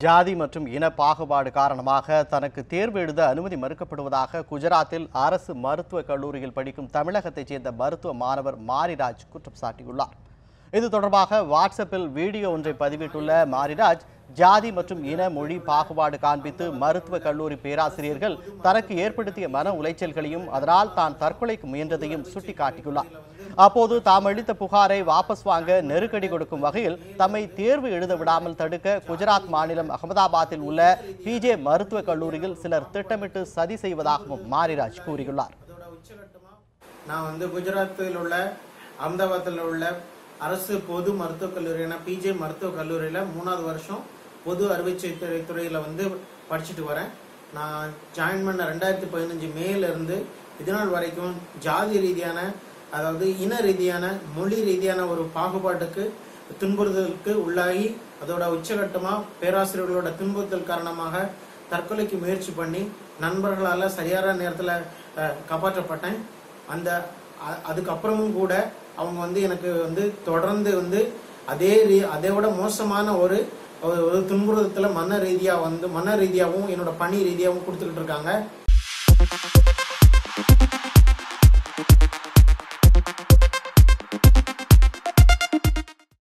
ஜாதி மற்றும் இன பாகுபாடு காரணமாக தனக்கு தேர்வு எழுத அனுமதி மறுக்கப்படுவதாக குஜராத்தில் அரசு மருத்துவக் கல்லூரியில் படிக்கும் தமிழகத்தைச் சேர்ந்த மருத்துவ மாணவர் மாரிராஜ் குற்றம் சாட்டியுள்ளார். இது தொடர்பாக வாட்ஸ்அப்பில் வீடியோ ஒன்றை பதிவிட்டுள்ள மாரிராஜ் ஜாதி மற்றும் இன மொழி பாகுபாடு காண்பித்து மருத்துவக் கல்லூரி பேராசிரியர்கள் தனக்கு ஏற்படுத்திய மன உளைச்சல்களையும் அதனால் தான் தற்கொலைக்கு முயன்றதையும் சுட்டிக்காட்டியுள்ளார். அப்போது தாம் அளித்த புகாரை வாபஸ் வாங்க நெருக்கடி கொடுக்கும் வகையில் தம்மை தேர்வு எழுத விடாமல் தடுக்க குஜராத் மாநிலம் அகமதாபாத்தில் உள்ள பிஜே மருத்துவக் கல்லூரியில் சிலர் திட்டமிட்டு சதி செய்வதாகவும் மாரிராஜ் கூறியுள்ளார். நான் வந்து குஜராத்தில் உள்ள அகமதாபாத்தில் உள்ள அரசு பொது மருத்துவக் கல்லூரியான பிஜே மருத்துவக் கல்லூரியில் மூணாவது வருஷம் பொது அறுவை சிகிச்சை துறையில் வந்து படிச்சுட்டு வரேன். நான் ஜாயின் பண்ண ரெண்டாயிரத்தி பதினஞ்சு மேலேருந்து இருந்து வரைக்கும் ஜாதி ரீதியான அதாவது இன ரீதியான மொழி ரீதியான ஒரு பாகுபாட்டுக்கு துன்புறுத்தலுக்கு உள்ளாகி அதோட உச்சகட்டமாக பேராசிரியர்களோட துன்புறுத்தல் காரணமாக தற்கொலைக்கு முயற்சி பண்ணி நண்பர்களால் சரியான நேரத்தில் காப்பாற்றப்பட்டேன். அந்த அதுக்கப்புறமும் கூட அவங்க வந்து எனக்கு வந்து தொடர்ந்து வந்து அதே ரீ- அதை விட மோசமான ஒரு ஒரு ஒரு துன்புறுத்தல மன ரீதியாக வந்து மன ரீதியாகவும் என்னோட பணி ரீதியாகவும் கொடுத்துக்கிட்டு இருக்காங்க.